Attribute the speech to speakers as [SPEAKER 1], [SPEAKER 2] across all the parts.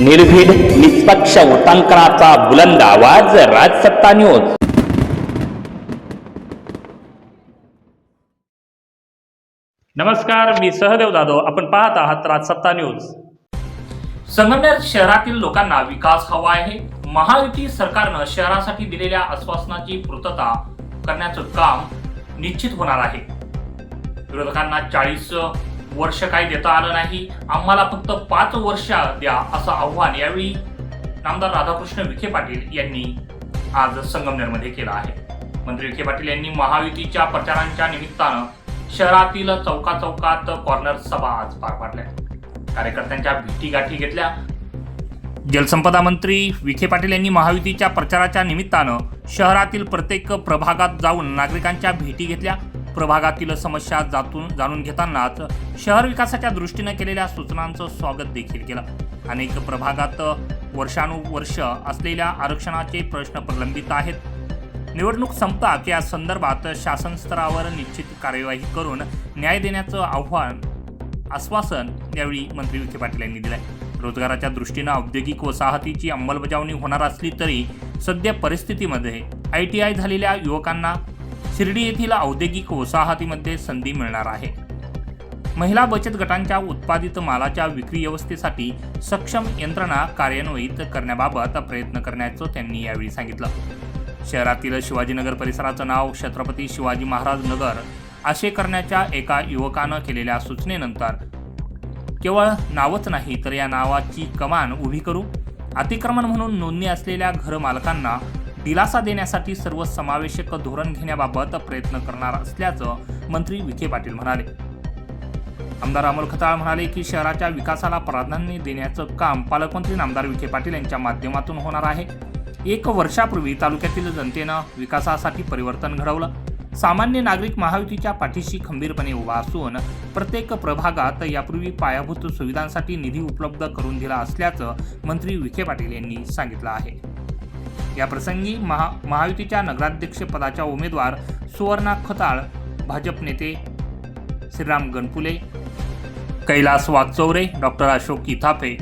[SPEAKER 1] निर्भीड निष्पक्ष उटांकनाचा बुलंद आवाज राजसत्ता न्यूज.
[SPEAKER 2] नमस्कार मी सहदेव जाधव. आपण पाहत आहात राजसत्ता न्यूज. संगमनेर शहरातील लोकांना विकास हवा आहे. महायुती सरकारनं शहरासाठी दिलेल्या आश्वासनाची पूर्तता करण्याचं काम निश्चित होणार आहे. विरोधकांना चाळीस वर्ष काही देता आलं नाही. आम्हाला फक्त पाच वर्ष द्या असं आव्हान यावेळी नामदार राधाकृष्ण विखे पाटील यांनी आज संगमनेरमध्ये केलं आहे. मंत्री विखे पाटील यांनी महायुतीच्या प्रचारांच्या निमित्तानं शहरातील चौका चौकात कॉर्नर सभा आज पार पाडल्या. कार्यकर्त्यांच्या भेटीगाठी घेतल्या. जलसंपदा मंत्री विखे पाटील यांनी महायुतीच्या प्रचाराच्या निमित्तानं शहरातील प्रत्येक प्रभागात जाऊन नागरिकांच्या भेटी घेतल्या. प्रभागातील समस्या जातून जाणून घेतानाच शहर विकासाच्या दृष्टीनं केलेल्या सूचनांचं स्वागत देखील केलं. अनेक प्रभागात वर्षानुवर्ष असलेल्या आरक्षणाचे प्रश्न प्रलंबित आहेत. निवडणूक संपतात या संदर्भात शासन स्तरावर निश्चित कार्यवाही करून न्याय देण्याचं आव्हान आश्वासन यावेळी मंत्री विखे पाटील यांनी दिलंय. रोजगाराच्या दृष्टीनं औद्योगिक वसाहतीची अंमलबजावणी होणार असली तरी सध्या परिस्थितीमध्ये आय टी आय झालेल्या युवकांना शिर्डी येथील औद्योगिक वसाहतीमध्ये संधी मिळणार आहे. महिला बचत गटांच्या उत्पादित मालाच्या विक्री व्यवस्थेसाठी सक्षम यंत्रणा कार्यान्वित करण्याबाबत प्रयत्न करण्याचं त्यांनी यावेळी सांगितलं. शहरातील शिवाजीनगर परिसराचं नाव छत्रपती शिवाजी महाराज नगर असे करण्याच्या एका युवकानं केलेल्या सूचनेनंतर केवळ नावच नाही तर या नावाची कमान उभी करू अतिक्रमण म्हणून नोंदणी असलेल्या घरमालकांना दिलासा देण्यासाठी सर्व समावेशक धोरण घेण्याबाबत प्रयत्न करणार असल्याचं मंत्री विखे पाटील म्हणाले. आमदार अमोल खताळ म्हणाले की शहराच्या विकासाला प्राधान्य देण्याचं काम पालकमंत्री नामदार विखे पाटील यांच्या माध्यमातून होणार आहे. एक वर्षापूर्वी तालुक्यातील जनतेनं विकासासाठी परिवर्तन घडवलं. सामान्य नागरिक महायुतीच्या पाठीशी खंबीरपणे उभा असून प्रत्येक प्रभागात यापूर्वी पायाभूत सुविधांसाठी निधी उपलब्ध करून दिला असल्याचं मंत्री विखे पाटील यांनी सांगितलं आहे. या प्रसंगी महा महायुतीच्या नगराध्यक्षपदाच्या उमेदवार सुवर्णा खताळ भाजप नेते श्रीराम गणपुले कैलास वागचौरे डॉक्टर अशोक इथापे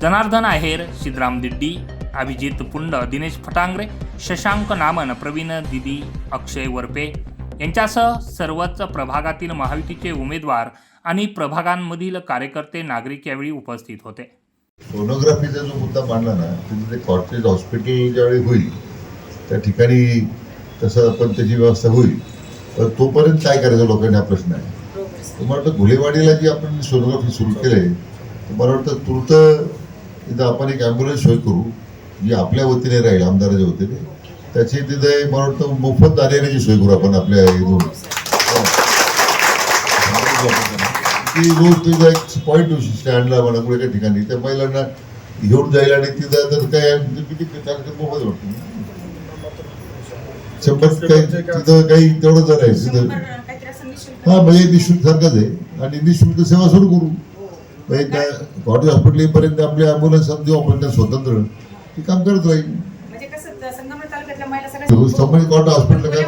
[SPEAKER 2] जनार्दन आहेर सिद्धराम दिड्डी अभिजित पुंड दिनेश फटांगरे शशांक नामन प्रवीण दिदी अक्षय वरपे यांच्यासह सर्वच प्रभागातील महायुतीचे उमेदवार आणि प्रभागांमधील कार्यकर्ते नागरिक यावेळी उपस्थित होते.
[SPEAKER 3] सोनोग्राफीचा जो मुद्दा मांडला ना तिथे ते कॉर्टेज हॉस्पिटल ज्यावेळी होईल त्या ठिकाणी तसं आपण त्याची व्यवस्था होईल. तर तोपर्यंत काय करायचं लोकांनी हा प्रश्न आहे? तर मला वाटतं घुलेवाडीला जी आपण सोनोग्राफी सुरू केली तर मला वाटतं तुर्त तिथं आपण एक ॲम्ब्युलन्स सोय करू जी आपल्या वतीने राहील आमदाराच्या वतीने. त्याची तिथे मला वाटतं मोफत दारियाची सोय करू आपण आपल्या हो. की रोज तिथं एक पॉईंट होऊ स्टँडला म्हणा कुठे काही ठिकाणी त्या महिलांना घेऊन जाईल आणि तिथं तर काय म्हणजे किती त्याला मोफत वाटतं. शंभर काही तिथं काही तेवढं जर आहे तिथं. हा म्हणजे निशुल्क सारखंच आहे. आणि निशुल्क सेवा सुरू करू. म्हणजे त्या कॉटेज हॉस्पिटल येईपर्यंत आपली ॲम्ब्युलन्स देऊ आपण त्या स्वतंत्र. ती काम करत राहील.
[SPEAKER 4] म्हणजे कसं त- संगमनेर तालुक्यातल्या महिला सगळ्या
[SPEAKER 3] हॉस्पिटल काय?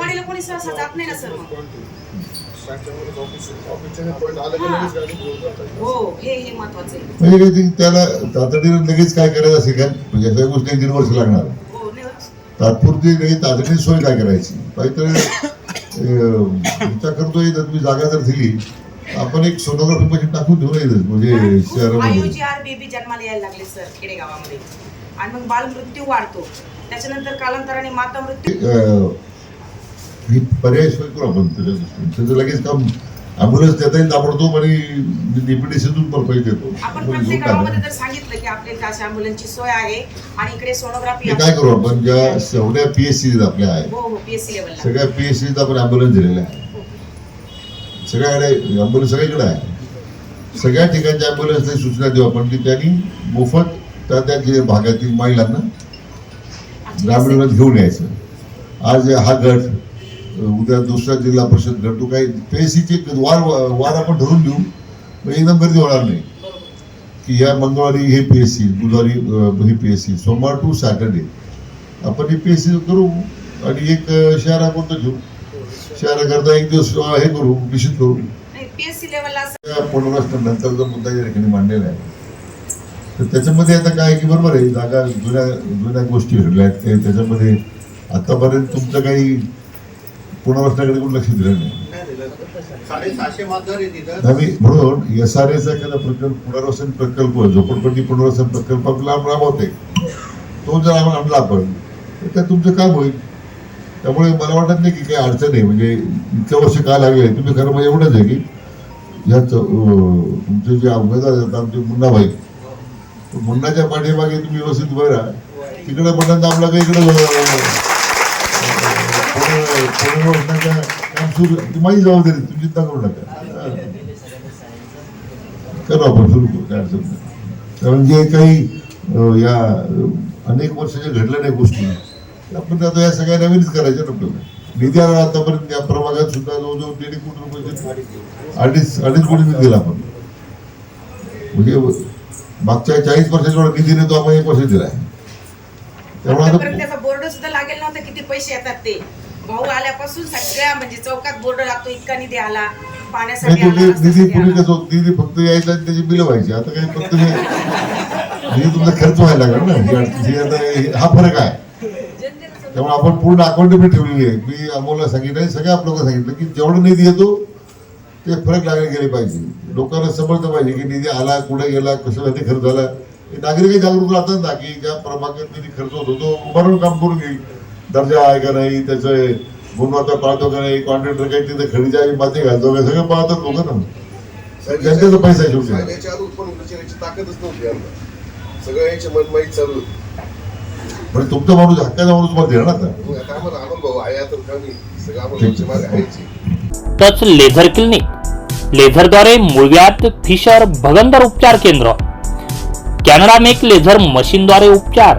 [SPEAKER 4] हो. हे हे
[SPEAKER 3] म्हणजे त्याला तातडीनं लगेच काय करायचं असेल का? म्हणजे सगळ्या गोष्टी एक दीड वर्ष लागणार.
[SPEAKER 4] हो नाही
[SPEAKER 3] तात्पुरती काही तातडीची सोय काय करायची? काहीतरी विचार करतोय तर तुम्ही जागा जर दिली. आपण एक सोनोग्राफी मशीन टाकून देऊ नये म्हणजे शहरामध्ये.
[SPEAKER 4] आयुजीआर बेबी जन्माला यायला लागले सर खेडेगावामध्ये. आणि मग बाल मृत्यू वाढतो. त्याच्यानंतर कालांतराने माता मृत्यू
[SPEAKER 3] ही पर्याय सोय करू आपण त्याच्या दृष्टीने त्याचं लगेच काम ॲम्ब्युलन्स देता येईल ताबडतोब आणि डीपीडीसीतून भरपाई देतो.
[SPEAKER 4] आपण प्रत्येक
[SPEAKER 3] टाका.
[SPEAKER 4] गावामध्ये जर सांगितलं की आपल्या अशा ॲम्ब्युलन्सची सोय आहे आणि इकडे सोनोग्राफी
[SPEAKER 3] हे काय करू आपण? ज्या एवढ्या पी एस सी आपल्या आहेत.
[SPEAKER 4] हो हो पीएससी लेवलला
[SPEAKER 3] सगळ्या पी एस सीत आपण ॲम्ब्युलन्स दिलेल्या आहे सगळ्याकडे ॲम्ब्युलन्स सगळीकडे आहे. सगळ्या ठिकाणच्या ॲम्ब्युलन्सला सूचना देऊ आपण की त्यांनी मोफत त्या त्या जे भागातील महिलांना ग्रामीण घेऊन यायचं. आज हा गट उद्या दुसरा जिल्हा परिषद गट काही पीएससीचे वार वार आपण ठरवून देऊ. म्हणजे एकदम गर्दी होणार नाही. की या मंगळवारी हे पी एस सी बुधवारी ही पी एस सी सोमवार टू सॅटर्डे आपण ही पी एस सी करू आणि एक अं, शहरापुरतं घेऊ? शहराकरता एक दिवस हे करू निश्चित करू. पुनर्वसन नंतरचा मुद्दा या ठिकाणी मांडलेला आहे. तर त्याच्यामध्ये आता काय की बरोबर आहे जागा जुन्या जुन्या गोष्टी घडल्या आहेत. त्याच्यामध्ये आतापर्यंत तुमचं काही पुनर्वसनाकडे कोण लक्ष दिलं नाही. म्हणून एस आर एचा एखादा प्रकल्प पुनर्वसन प्रकल्प झोपडपट्टी पुनर्वसन प्रकल्प आपला राबवते तो जर आम्हाला आणला आपण तर तुमचं काम होईल. त्यामुळे मला वाटत नाही की काही अडचण आहे. म्हणजे इतक्या वर्ष का लागले तुम्ही खरं म्हणजे एवढंच आहे की अं, तुमचे जे उमेदवार आहेत आमचे मुन्नाभाई तर मुन्नाच्या पाठीमागे तुम्ही व्यवस्थित राहा. तिकडे म्हणतात आपला काही इकडे? काम सुरू ती माझी जबाबदारी तुम्ही चिंता करू नका करू आपण सुरू करू काय अडचण नाही कारण जे काही या अनेक वर्षाच्या घडल्या नाही गोष्टी आपण आता या सगळ्या नवीनच करायच्या ना आपल्याला निधी आला आतापर्यंत या प्रभागात सुद्धा जवळजवळ दीड कोटी रुपये अडीच अडीच कोटी निधी दिला आपण म्हणजे मागच्या चाळीस वर्षाच्या निधीने तो आपण एक वर्ष दिला आहे
[SPEAKER 4] त्यामुळे
[SPEAKER 3] आता
[SPEAKER 4] बोर्ड सुद्धा लागेल नव्हता किती पैसे येतात ते. भाऊ आल्यापासून सगळ्या म्हणजे चौकात बोर्ड लागतो इतका निधी आला पाण्यासाठी आला, रस्त्यासाठी आला.
[SPEAKER 3] कसं फक्त यायचा आणि त्याची बिलं व्हायची. आता काही फक्त हे तुमचा खर्च व्हायला लागला ना. ही अडचण- ही आता हे- हा फरक आहे. त्यामुळे आपण पूर्ण अकाउंटेबल ठेवलेली आहे. मी अमोलला सांगितलं आणि सगळ्या लोकांना सांगितलं की जेवढा निधी येतो ते फरक लागायला गेले पाहिजे. लोकांना समजलं पाहिजे की निधी आला कुठे गेला कसं ते खर्च झाला. हे नागरिक जागरूक राहतात ना की ज्या प्रभागात निधी खर्च होतो तो बरोबर काम करून घेईल. दर्जा आहे का नाही त्याचं गुणवत्ता पाळतो का नाही कॉन्ट्रॅक्टर काही तिथे खरेदी आहे माती घालतो का सगळं पाळतात लोक ना. जनतेचा पैसा शेवटी.
[SPEAKER 5] ताकदच नव्हती सगळं याचे चालू.
[SPEAKER 3] म्हणजे तुमचा माणूस हक्काचा माणूस मला देणार आता.
[SPEAKER 5] आता आम्हाला आनंद भाऊ आहे आता कमी. सगळं आम्हाला मागे आहेची.
[SPEAKER 2] Touch laser clinic. लेझरद्वारे मूळव्याध फिशर भगंदर उपचार केंद्र. कॅनडा मेक लेझर मशीनद्वारे उपचार.